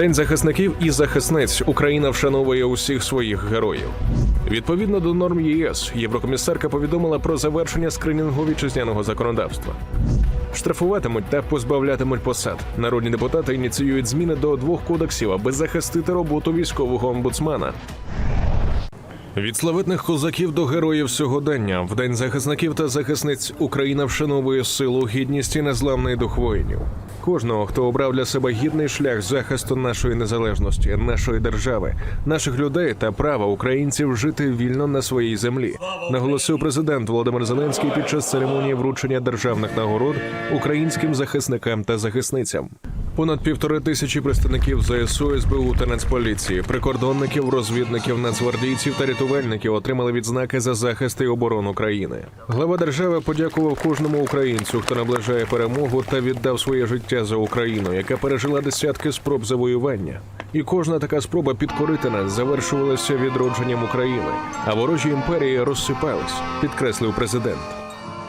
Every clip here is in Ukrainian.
День захисників і захисниць Україна вшановує усіх своїх героїв. Відповідно до норм ЄС, єврокомісарка повідомила про завершення скринінгу вітчизняного законодавства. Штрафуватимуть та позбавлятимуть посад. Народні депутати ініціюють зміни до двох кодексів, аби захистити роботу військового омбудсмана. Від славетних козаків до героїв сьогодення в день захисників та захисниць Україна вшановує силу, гідність і незламний дух воїнів. Кожного, хто обрав для себе гідний шлях захисту нашої незалежності, нашої держави, наших людей та права українців жити вільно на своїй землі, наголосив президент Володимир Зеленський під час церемонії вручення державних нагород українським захисникам та захисницям. Понад півтори тисячі представників ЗСУ, СБУ та Нацполіції, прикордонників, розвідників, нацгвардійців та рятувальників отримали відзнаки за захист і оборону країни. Глава держави подякував кожному українцю, хто наближає перемогу та віддав своє життя за Україну, яка пережила десятки спроб завоювання. І кожна така спроба підкорити нас завершувалася відродженням України, а ворожі імперії розсипались, підкреслив президент.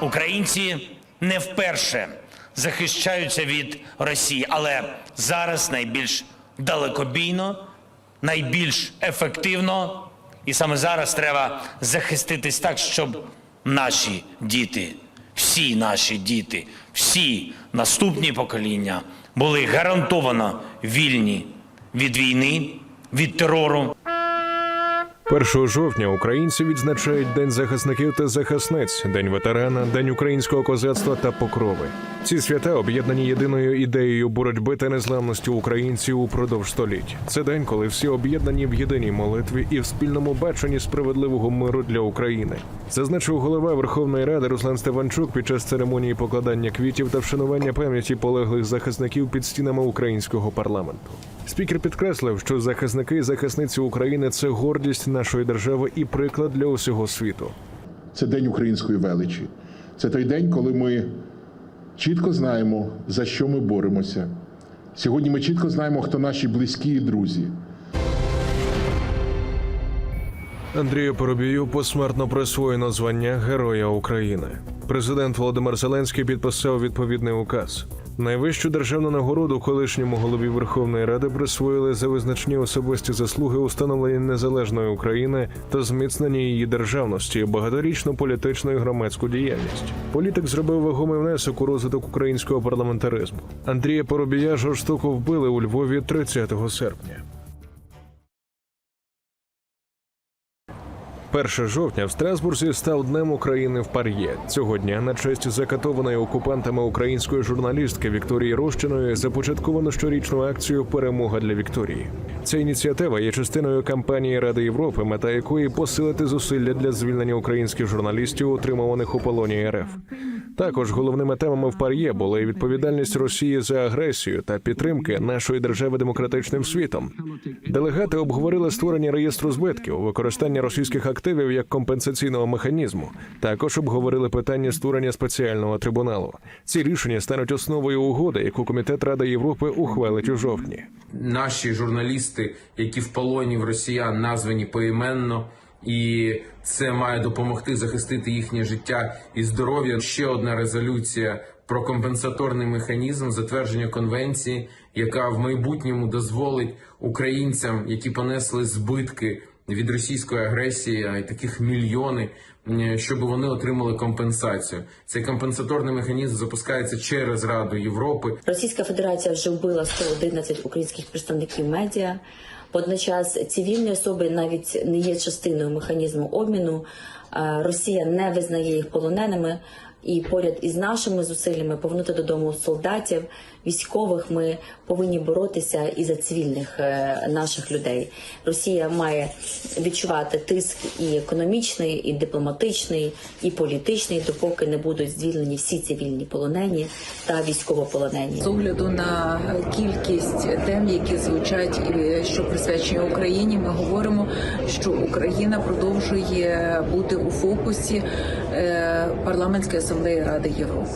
Українці не вперше захищаються від Росії, але зараз найбільш далекобійно, найбільш ефективно, і саме зараз треба захиститись так, щоб наші діти, всі наші діти, всі наступні покоління були гарантовано вільні від війни, від терору, 1 жовтня українці відзначають День захисників та захисниць, День ветерана, День українського козацтва та покрови. Ці свята об'єднані єдиною ідеєю боротьби та незламності українців упродовж століть. Це день, коли всі об'єднані в єдиній молитві і в спільному баченні справедливого миру для України. Зазначив голова Верховної Ради Руслан Стефанчук під час церемонії покладання квітів та вшанування пам'яті полеглих захисників під стінами українського парламенту. Спікер підкреслив, що захисники і захисниці України це гордість нашої держави і приклад для усього світу. Це день української величі. Це той день, коли ми чітко знаємо, за що ми боремося. Сьогодні ми чітко знаємо, хто наші близькі і друзі. Андрію Поробію посмертно присвоєно звання Героя України. Президент Володимир Зеленський підписав відповідний указ. Найвищу державну нагороду колишньому голові Верховної Ради присвоїли за визначні особисті заслуги у становленні незалежної України та зміцненні її державності, багаторічну політичну і громадську діяльність. Політик зробив вагомий внесок у розвиток українського парламентаризму. Андрія Поробія жорстоко вбили у Львові 30 серпня. 1 жовтня в Страсбурзі став Днем України в Пар'є. Цього дня на честь закатованої окупантами української журналістки Вікторії Рощиної започатковано щорічну акцію Перемога для Вікторії. Ця ініціатива є частиною кампанії Ради Європи, мета якої посилити зусилля для звільнення українських журналістів, утримуваних у полоні РФ. Також головними темами в Пар'є були відповідальність Росії за агресію та підтримки нашої держави демократичним світом. Делегати обговорили створення реєстру збитків, використання російських активів як компенсаційного механізму. Також обговорили питання створення спеціального трибуналу. Ці рішення стануть основою угоди, яку комітет Ради Європи ухвалить у жовтні. наші журналісти, які в полоні в росіян, названі поіменно, і це має допомогти захистити їхнє життя і здоров'я. Ще одна резолюція про компенсаторний механізм затвердження конвенції, яка в майбутньому дозволить українцям, які понесли збитки від російської агресії, а й таких мільйони, щоб вони отримали компенсацію. Цей компенсаторний механізм запускається через Раду Європи. Російська Федерація вже вбила 111 українських представників медіа. Водночас цивільні особи навіть не є частиною механізму обміну. Е, Росія не визнає їх полоненими. І поряд із нашими зусиллями повернути додому солдатів, військових. Ми повинні боротися і за цивільних е, наших людей. Росія має відчувати тиск і економічний, і дипломатичний, і політичний, допоки не будуть звільнені всі цивільні полонені та військовополонені. З огляду на кількість тем, які звучать і що присвячені Україні, ми говоримо, що Україна продовжує бути у фокусі е, парламентської асамблеї Ради Європи.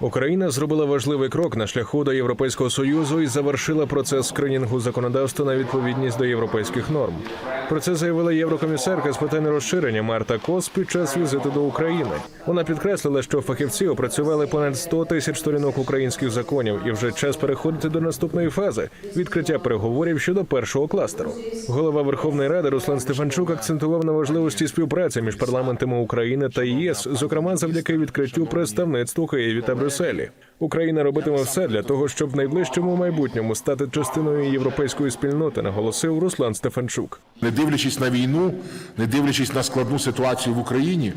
Україна зробила важливий крок на шляху до Європейського союзу і завершила процес скринінгу законодавства на відповідність до європейських норм. Про це заявила єврокомісарка з питань розширення Марта Кос під час візиту до України. Вона підкреслила, що фахівці опрацювали понад 100 тисяч сторінок українських законів, і вже час переходити до наступної фази відкриття переговорів щодо першого кластеру. Голова Верховної Ради Руслан Стефанчук акцентував на важливості співпраці між парламентами України та ЄС, зокрема завдяки відкриттю представництв у Києві та Брюсселі. Україна робитиме все для того, щоб в найближчому майбутньому стати частиною європейської спільноти, наголосив Руслан Стефанчук. Не дивлячись на війну, не дивлячись на складну ситуацію в Україні,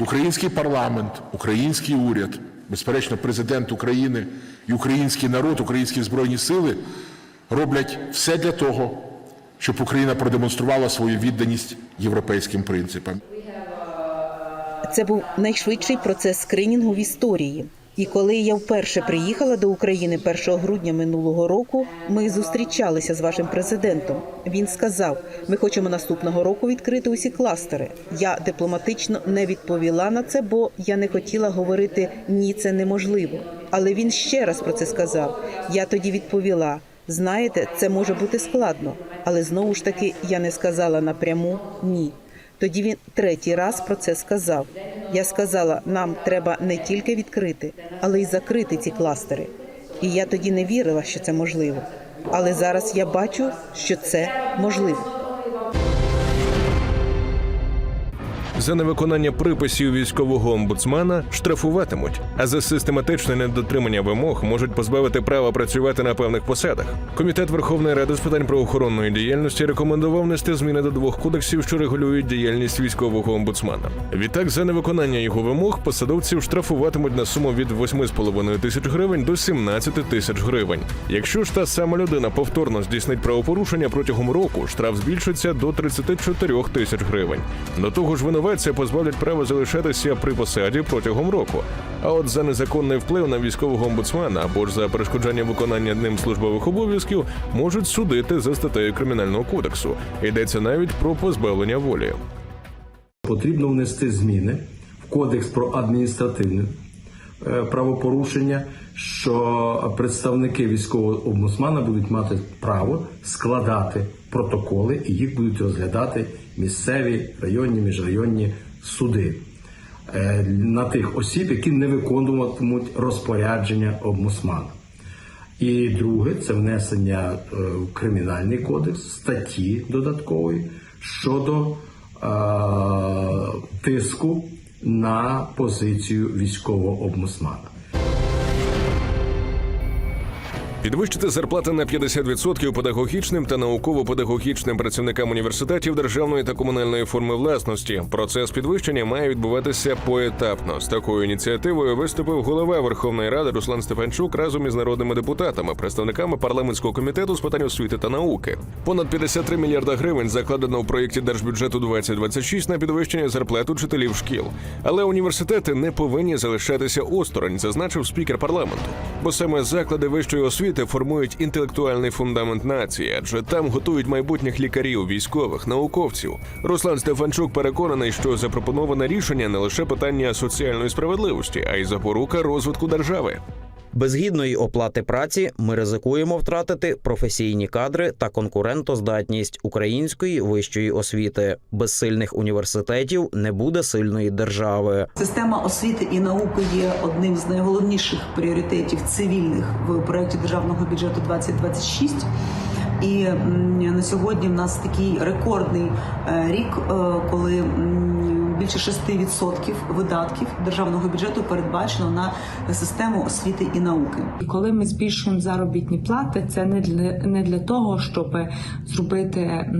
український парламент, український уряд, безперечно, президент України і український народ, українські збройні сили роблять все для того, щоб Україна продемонструвала свою відданість європейським принципам. Це був найшвидший процес скринінгу в історії. І коли я вперше приїхала до України 1 грудня минулого року, ми зустрічалися з вашим президентом. Він сказав: ми хочемо наступного року відкрити усі кластери. Я дипломатично не відповіла на це, бо я не хотіла говорити ні, це неможливо. Але він ще раз про це сказав. Я тоді відповіла: знаєте, це може бути складно, але знову ж таки я не сказала напряму ні. Тоді він третій раз про це сказав. Я сказала, нам треба не тільки відкрити, але й закрити ці кластери. І я тоді не вірила, що це можливо. Але зараз я бачу, що це можливо. За невиконання приписів військового омбудсмена штрафуватимуть, а за систематичне недотримання вимог можуть позбавити права працювати на певних посадах. Комітет Верховної Ради з питань правоохоронної діяльності рекомендував внести зміни до двох кодексів, що регулюють діяльність військового омбудсмена. Відтак, за невиконання його вимог посадовців штрафуватимуть на суму від 8,5 тисяч гривень до 17 тисяч гривень. Якщо ж та сама людина повторно здійснить правопорушення протягом року, штраф збільшиться до 34 тисяч гривень. До того ж, винуватця позбавлять права залишатися при посаді протягом року. А от за незаконний вплив на військового омбудсмена або ж за перешкоджання виконання ним службових обов'язків можуть судити за статтею кримінального кодексу. Йдеться навіть про позбавлення волі. Потрібно внести зміни в Кодекс про адміністративне е, правопорушення, що представники військового омбудсмана будуть мати право складати протоколи і їх будуть розглядати місцеві районні міжрайонні суди е, на тих осіб, які не виконуватимуть розпорядження омбудсмана. І друге це внесення е, в кримінальний кодекс статті додаткової щодо е, тиску на позицію військового омбудсмана. Підвищити зарплати на 50% педагогічним та науково-педагогічним працівникам університетів державної та комунальної форми власності. Процес підвищення має відбуватися поетапно. З такою ініціативою виступив голова Верховної Ради Руслан Стефанчук разом із народними депутатами, представниками парламентського комітету з питань освіти та науки. Понад 53 мільярда гривень закладено у проєкті держбюджету 2026 на підвищення зарплат учителів шкіл. Але університети не повинні залишатися осторонь, зазначив спікер парламенту. Бо саме заклади вищої освіти формують інтелектуальний фундамент нації, адже там готують майбутніх лікарів, військових, науковців. Руслан Стефанчук переконаний, що запропоноване рішення не лише питання соціальної справедливості, а й запорука розвитку держави. Без гідної оплати праці ми ризикуємо втратити професійні кадри та конкурентоздатність української вищої освіти. Без сильних університетів не буде сильної держави. Система освіти і науки є одним з найголовніших пріоритетів цивільних в проєкті державного бюджету 2026. І на сьогодні в нас такий рекордний е, рік, е, коли більше 6% видатків державного бюджету передбачено на систему освіти і науки. І коли ми збільшуємо заробітні плати, це не для не для того, щоб зробити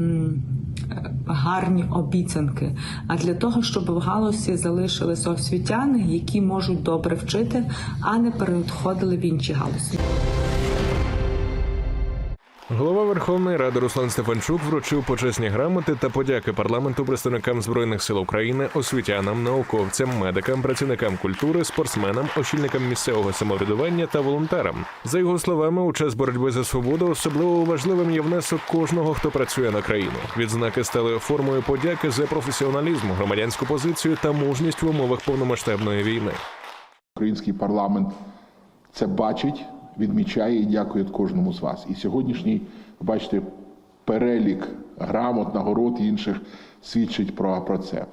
гарні обіцянки, а для того, щоб в галузі залишилися освітяни, які можуть добре вчити, а не переходили в інші галузі. Голова Верховної Ради Руслан Стефанчук вручив почесні грамоти та подяки парламенту представникам збройних сил України, освітянам, науковцям, медикам, працівникам культури, спортсменам, очільникам місцевого самоврядування та волонтерам. За його словами, у час боротьби за свободу особливо важливим є внесок кожного, хто працює на країну. Відзнаки стали формою подяки за професіоналізм, громадянську позицію та мужність в умовах повномасштабної війни. Український парламент це бачить, відмічає і дякує кожному з вас. І сьогоднішній, бачите, перелік грамот, нагород і інших свідчить про, про це.